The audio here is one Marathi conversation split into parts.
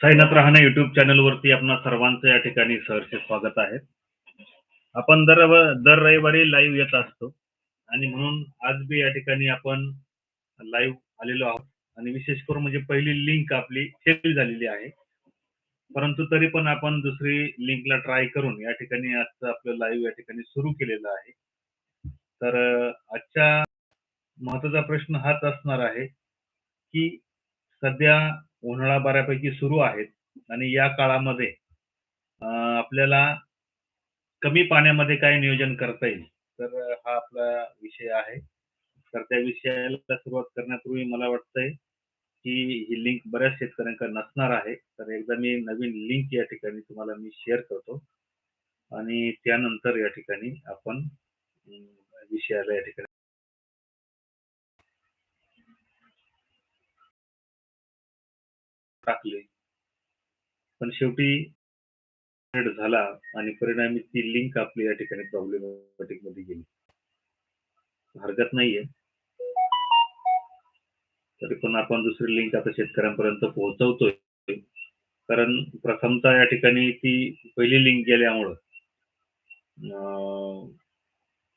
साईनाथ रहाणे युट्यूब चॅनल वरती आपणा सर्वांचं या ठिकाणी सहर्ष स्वागत आहे. आपण दर दर रविवारी लाईव्ह येत असतो आणि म्हणून आज बी या ठिकाणी आपण लाईव्ह आलेलो आहोत. आणि विशेष करून म्हणजे पहिली लिंक आपली फेल झालेली आहे. परंतु तरी पण आपण दुसरी लिंकला ट्राय करून या ठिकाणी आजचं आपलं लाईव्ह या ठिकाणी सुरू केलेलं आहे. तर आजच्या महत्त्वाचा प्रश्न हाच असणार आहे की सध्या उन्हाळा बऱ्यापैकी सुरू आहेत आणि या काळामध्ये आपल्याला कमी पाण्यामध्ये काय नियोजन करता येईल. तर हा आपला विषय आहे. तर त्या विषयाला सुरुवात करण्यापूर्वी मला वाटतंय की ही लिंक बऱ्याच शेतकऱ्यांकडे नसणार आहे. तर एकदा मी नवीन लिंक या ठिकाणी तुम्हाला मी शेअर करतो. आणि त्यानंतर या ठिकाणी आपण विषयाला या ठिकाणी टाकले. पण शेवटी झाला आणि परिणामी ती लिंक आपली या ठिकाणी प्रॉब्लेमॅटिकमध्ये गेली. हरकत नाहीये. तरी पण आपण दुसरी लिंक आता शेतकऱ्यांपर्यंत पोहोचवतोय. कारण प्रथमतः या ठिकाणी ती पहिली लिंक गेल्यामुळं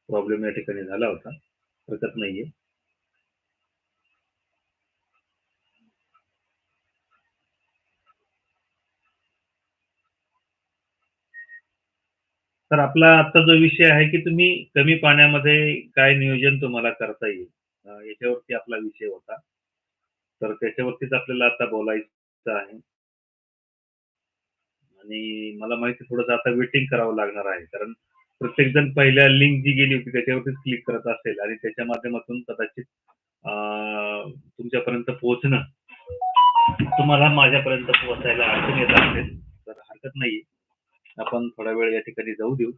प्रॉब्लेम या ठिकाणी झाला होता. हरकत नाहीये. तर आपला आजचा जो विषय आहे की तुम्ही कमी पाण्यामध्ये काय नियोजन तुम्हाला करता येईल? अं, याच्यावरती आपला विषय होता. तर त्याच्यावरतीच आपल्याला आता बोलायचं आहे. आणि मला माहिती थोडंसं आता वेटिंग करावं लागणार आहे. कारण प्रत्येक जण पहिल्या लिंक जी गेली होती त्याच्यावरतीच क्लिक करत असेल आणि त्याच्या माध्यमातून कदाचित तुमच्यापर्यंत पोहोचणं तुम्हाला माझ्यापर्यंत पोहोचायला अडचण येत असेल तर हरकत नाही आपण थोडा वेळ या ठिकाणी जाऊ देऊ.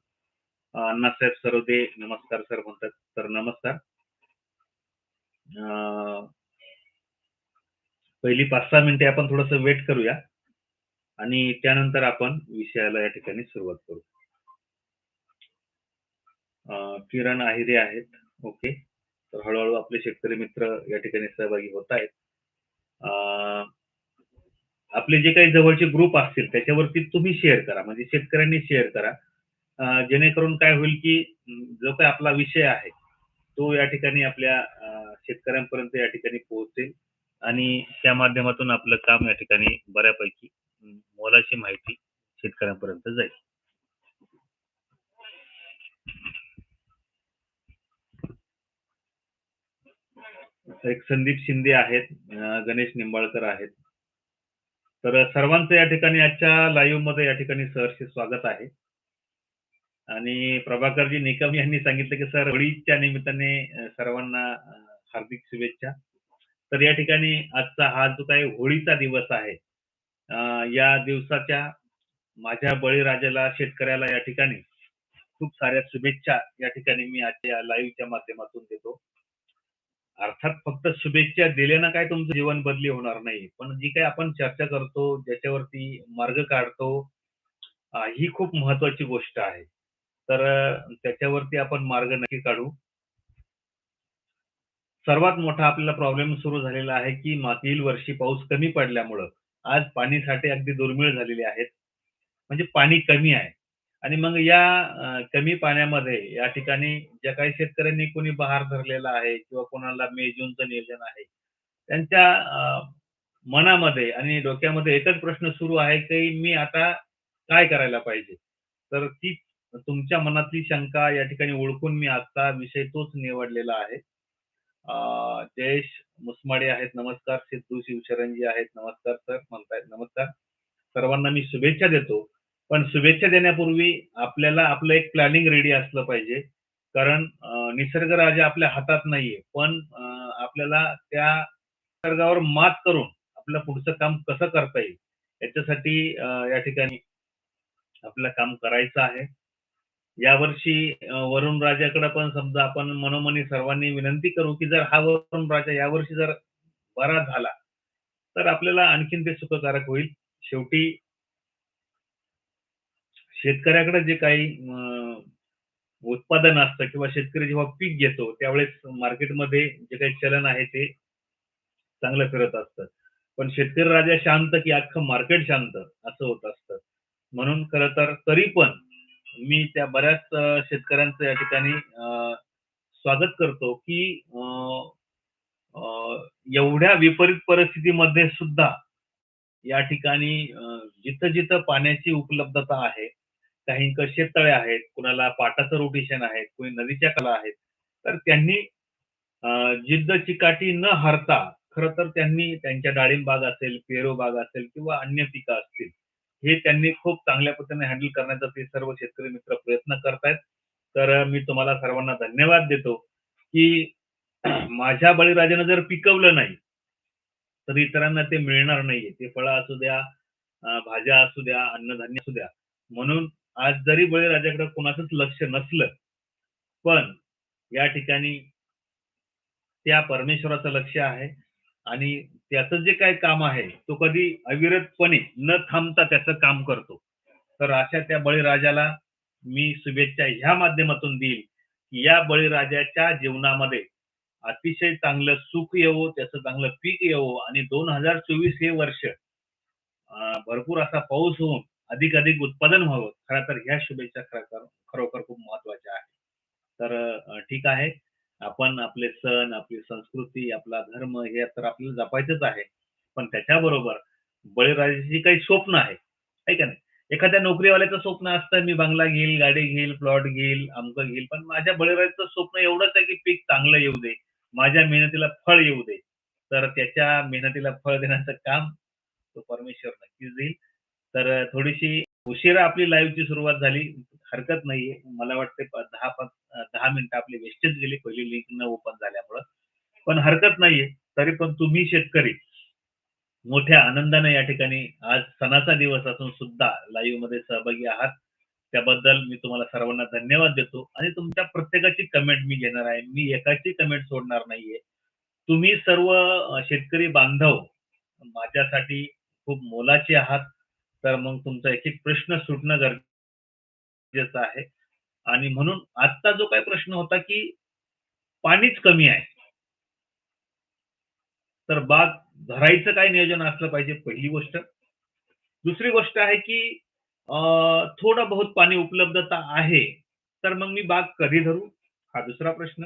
अण्णासाहेब सरोदे नमस्कार सर म्हणतात तर नमस्कार. अं, पहिली पाच सहा मिनिटे आपण थोडस वेट करूया. आणि त्यानंतर आपण विषयाला या ठिकाणी सुरुवात करू. अं, किरण आहिरे आहेत. ओके तर हळूहळू आपले शेतकरी मित्र या ठिकाणी सहभागी होत आहेत. आपले जे काही जवळचे ग्रुप असतील त्याच्यावरती तुम्ही शेअर करा. म्हणजे शेतकऱ्यांनी शेअर करा. जेणेकरून काय होईल की जो काही आपला विषय आहे तो या ठिकाणी आपल्या शेतकऱ्यांपर्यंत या ठिकाणी पोहोचेल. आणि त्या माध्यमातून आपलं काम या ठिकाणी बऱ्यापैकी मोलाची माहिती शेतकऱ्यांपर्यंत जाईल. एक संदीप शिंदे आहेत गणेश निंबाळकर आहेत. तर सर्वांचं या ठिकाणी आजच्या लाईव्हमध्ये या ठिकाणी सरचे स्वागत आहे. आणि प्रभाकरजी निकम यांनी सांगितलं की सर होळीच्या निमित्ताने सर्वांना हार्दिक शुभेच्छा. तर या ठिकाणी आजचा हा जो काही होळीचा दिवस आहे या दिवसाच्या माझ्या बळीराजाला शेतकऱ्याला या ठिकाणी खूप साऱ्या शुभेच्छा या ठिकाणी मी आजच्या लाईव्हच्या माध्यमातून देतो. अर्थात फक्त शुभेच्छा दिल्यानं काय तुमचं जीवन बदली होणार नाही. पण जी काही आपण चर्चा करतो ज्याच्यावरती मार्ग काढतो अं, ही खूप महत्वाची गोष्ट आहे. तर अं, त्याच्यावरती आपण मार्ग नक्की काढू. सर्वात मोठा आपल्याला प्रॉब्लेम सुरू झालेला आहे की मागील वर्षी पाऊस कमी पडल्यामुळं. आज पाणी साठे अगदी दुर्मिळ झालेले आहेत. म्हणजे पाणी कमी आहे. आणि मग या कमी पाण्यामध्ये या ठिकाणी ज्या काही शेतकऱ्यांनी कोणी बहार धरलेला आहे किंवा कोणाला मे जूनचं नियोजन आहे त्यांच्या मनामध्ये आणि डोक्यामध्ये एकच प्रश्न सुरू आहे की मी आता काय करायला पाहिजे? तर ती तुमच्या मनातली शंका या ठिकाणी ओळखून मी आजचा विषय तोच निवडलेला आहे. जयेश मुसमाडे आहेत. नमस्कार. सिद्धू शिवशरणजी आहेत. नमस्कार सर. म्हणतायत नमस्कार. सर्वांना मी शुभेच्छा देतो. पण शुभेच्छा देण्यापूर्वी आपल्याला आपलं एक प्लॅनिंग रेडी असलं पाहिजे. कारण निसर्ग राजा आपल्या हातात नाहीये. पण आपल्याला त्या निसर्गावर मात करून आपलं पुढचं काम कसं करता येईल याच्यासाठी या ठिकाणी आपलं काम करायचं आहे. यावर्षी वरुण राजाकडे पण समजा आपण मनोमनी सर्वांनी विनंती करू की जर हा वरुण राजा यावर्षी जर बरा झाला तर आपल्याला आणखीन ते सुखकारक होईल. शेवटी शेतकऱ्याकडे जे काही उत्पादन असतं किंवा शेतकरी जेव्हा पीक घेतो त्यावेळेस मार्केटमध्ये जे काही चलन आहे ते चांगलं फिरत असतं. पण शेतकरी राजा शांत की अख्खं मार्केट शांत असं होत असतं. म्हणून खर तर तरी पण मी त्या बऱ्याच शेतकऱ्यांचं या ठिकाणी अं, स्वागत करतो की एवढ्या विपरीत परिस्थितीमध्ये सुद्धा या ठिकाणी जिथं जिथं पाण्याची उपलब्धता आहे काही शेततळे आहेत कुणाला पाटाचं रोटेशन आहे कोणी नदीच्या कला आहेत. तर त्यांनी जिद्द चिकाटी न हरता खरं तर त्यांनी त्यांच्या डाळिंब बाग असेल पेरो बाग असेल किंवा अन्य पिकं असतील हे त्यांनी खूप चांगल्या पद्धतीने हँडल करण्याचा ते सर्व शेतकरी मित्र प्रयत्न करतायत. तर मी तुम्हाला सर्वांना धन्यवाद देतो की माझ्या बळीराजानं जर पिकवलं नाही तर इतरांना ते मिळणार नाहीये. ते फळं असू द्या भाज्या असू द्या अन्नधान्य असू द्या. म्हणून आज जरी बळीराजाकडे कोणाचंच लक्ष नसलं पण या ठिकाणी त्या परमेश्वराचं लक्ष आहे आणि त्याचं जे काही काम आहे तो कधी अविरतपणे न थांबता त्याचं काम करतो. तर अशा त्या बळीराजाला मी शुभेच्छा ह्या माध्यमातून देईल की या बळीराजाच्या जीवनामध्ये अतिशय चांगलं सुख येवो त्याचं चांगलं पीक येवो आणि दोन हजार चोवीस हे वर्ष भरपूर असा पाऊस होऊन अधिक अधिक उत्पादन व्हावं. खरं तर ह्या शुभेच्छा खरं खरोखर खूप महत्त्वाच्या आहेत. तर ठीक आहे. आपण आपले सण आपली संस्कृती आपला धर्म हे तर आपल्याला जपायचंच आहे. पण त्याच्याबरोबर बळीराजाची काही स्वप्न आहे. आहे का नाही? एखाद्या नोकरीवाल्याचं स्वप्न असतं मी बंगला घेईल गाडी घेईल प्लॉट घेईल अमकं घेईल. पण माझ्या बळीराजाचं स्वप्न एवढंच आहे की पीक चांगलं येऊ दे. माझ्या मेहनतीला फळ येऊ दे. तर त्याच्या मेहनतीला फळ देण्याचं काम तो परमेश्वर नक्कीच देईल. तर थोडीशी उशिरा आपली लाईव्हची सुरुवात झाली. हरकत नाहीये. मला वाटते दहा पाच दहा मिनिटं आपली वेस्टेज गेली. पहिली लिंक न ओपन झाल्यामुळं. पण हरकत नाहीये. तरी पण तुम्ही शेतकरी मोठ्या आनंदाने या ठिकाणी आज सणाचा दिवस असून सुद्धा लाईव्हमध्ये सहभागी आहात. त्याबद्दल मी तुम्हाला सर्वांना धन्यवाद देतो. आणि तुमच्या प्रत्येकाची कमेंट मी घेणार आहे. मी एकाची कमेंट सोडणार नाहीये. तुम्ही सर्व शेतकरी बांधव माझ्यासाठी खूप मोलाचे आहात. तर मग तुमचा एक एक प्रश्न सुटणं गरजेचं आहे. आणि म्हणून आजचा जो काही प्रश्न होता की पाणीच कमी आहे. तर बाग धरायचं काय नियोजन असलं पाहिजे पहिली गोष्ट. दुसरी गोष्ट आहे की थोडं बहुत पाणी उपलब्धता आहे तर मग मी बाग कधी धरू? हा दुसरा प्रश्न.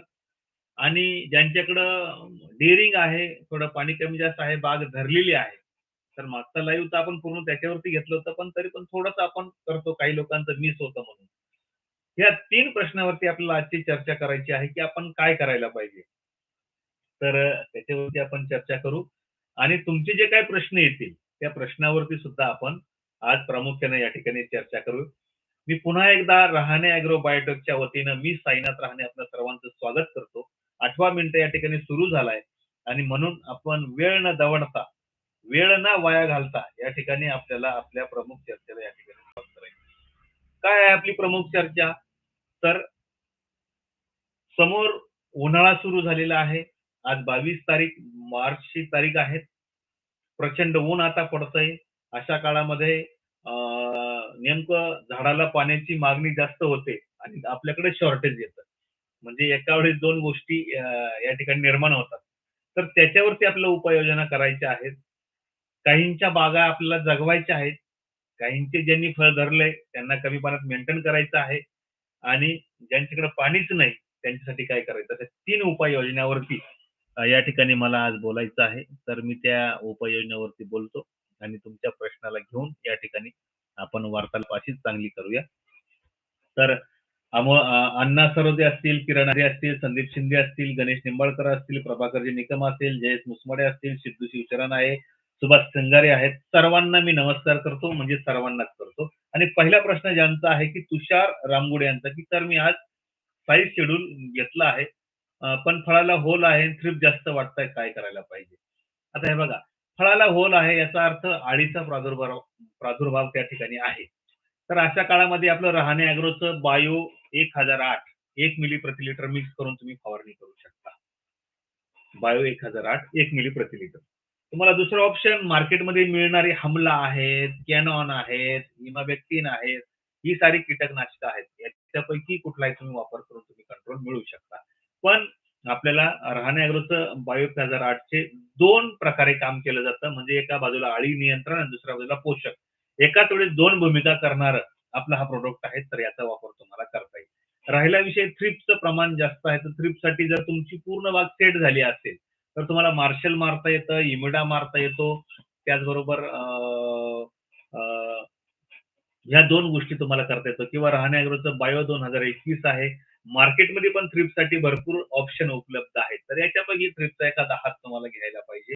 आणि ज्यांच्याकडं डेअरिंग आहे थोडं पाणी कमी जास्त आहे बाग धरलेली आहे तर मागचा लाईव्ह तर आपण पूर्ण त्याच्यावरती घेतलं होतं पण तरी पण थोडस आपण करतो काही लोकांचं मिस होतं म्हणून. या तीन प्रश्नावरती आपल्याला आजची चर्चा करायची आहे की आपण काय करायला पाहिजे. तर त्याच्यावरती आपण चर्चा करू. आणि तुमचे जे काही प्रश्न येतील त्या प्रश्नावरती सुद्धा आपण आज प्रामुख्याने या ठिकाणी चर्चा करू. मी पुन्हा एकदा रहाणे अॅग्रो बायोटेकच्या वतीनं मी साईनाथ रहाणे आपल्या सर्वांचं स्वागत करतो. आठवा मिनिटं या ठिकाणी सुरू झालाय. आणि म्हणून आपण वेळ न दवडता वेळ ना वाया घालता या ठिकाणी आपल्याला आपल्या प्रमुख चर्चेला या ठिकाणी काय आहे आपली प्रमुख चर्चा? तर समोर उन्हाळा सुरू झालेला आहे. आज बावीस तारीख मार्चची तारीख आहे. प्रचंड ऊन आता पडतंय. अशा काळामध्ये नेमकं झाडाला पाण्याची मागणी जास्त होते आणि आपल्याकडे शॉर्टेज येतं. म्हणजे एका वेळेस दोन गोष्टी या ठिकाणी निर्माण होतात. तर त्याच्यावरती आपल्या उपाययोजना करायच्या आहेत. काहींच्या बागा आपल्याला जगवायच्या आहेत. काहींचे ज्यांनी फळ धरले त्यांना कमी पाण्यात मेंटेन करायचं आहे. आणि ज्यांच्याकडे पाणीच नाही त्यांच्यासाठी काय करायचं? त्या तीन उपाययोजनावरती या ठिकाणी मला आज बोलायचं आहे. तर मी त्या उपाययोजनावरती बोलतो आणि तुमच्या प्रश्नाला घेऊन या ठिकाणी आपण वार्तालाप अशीच चांगली करूया. तर अण्णा सरोदे असतील किरण हरे असतील संदीप शिंदे असतील गणेश निंबाळकर असतील प्रभाकरजी निकम असतील जयेश मुसमडे असतील सिद्धू शिवचरण आहे सुभाष सिंगारे आहेत. सर्वांना मी नमस्कार करतो म्हणजे सर्वांनाच करतो. आणि पहिला प्रश्न ज्यांचा आहे की तुषार रामगुडे यांचा की सर मी आज साईज शेड्यूल घेतला आहे पण फळाला होल आहे थ्रिप जास्त वाटतंय काय करायला पाहिजे? आता हे बघा फळाला होल आहे याचा अर्थ आळीचा प्रादुर्भाव प्रादुर्भाव त्या ठिकाणी आहे. तर अशा काळामध्ये आपलं राहणे अॅग्रोचं बायो एक हजार आठ एक मिली प्रति लिटर मिक्स करून तुम्ही फवारणी करू शकता. बायो एक हजार आठ एक मिली प्रति लिटर तुम्हाला दुसरं ऑप्शन मार्केटमध्ये मिळणारी हमला आहेत कॅनॉन आहेत इमाबेक्टिन आहेत ही सारी कीटकनाशकं आहेत. याच्यापैकी कुठलाही तुम्ही वापर करून तुम्ही कंट्रोल मिळवू शकता. पण आपल्याला राहणे अॅग्रोचं बायो हजार आठचे दोन प्रकारे काम केलं जातं. म्हणजे एका बाजूला आळी नियंत्रण आणि दुसऱ्या बाजूला पोषक. एकाच वेळेस दोन भूमिका करणार आपला हा प्रोडक्ट आहे तर याचा वापर तुम्हाला करता येईल. राहिला विषय थ्रिप्सचं प्रमाण जास्त आहे तर थ्रिपसाठी जर तुमची पूर्ण बाग सेट झाली असेल तर तुम्हाला मार्शल मारता येतं इमिडा मारता येतो. त्याचबरोबर ह्या दोन गोष्टी तुम्हाला करता येतो. किंवा राहणे बायो दोन हजार एकवीस आहे. मार्केटमध्ये पण थ्रिप्ससाठी भरपूर ऑप्शन उपलब्ध आहेत. तर याच्यापैकी थ्रिप्सचा एखादा हात तुम्हाला घ्यायला पाहिजे.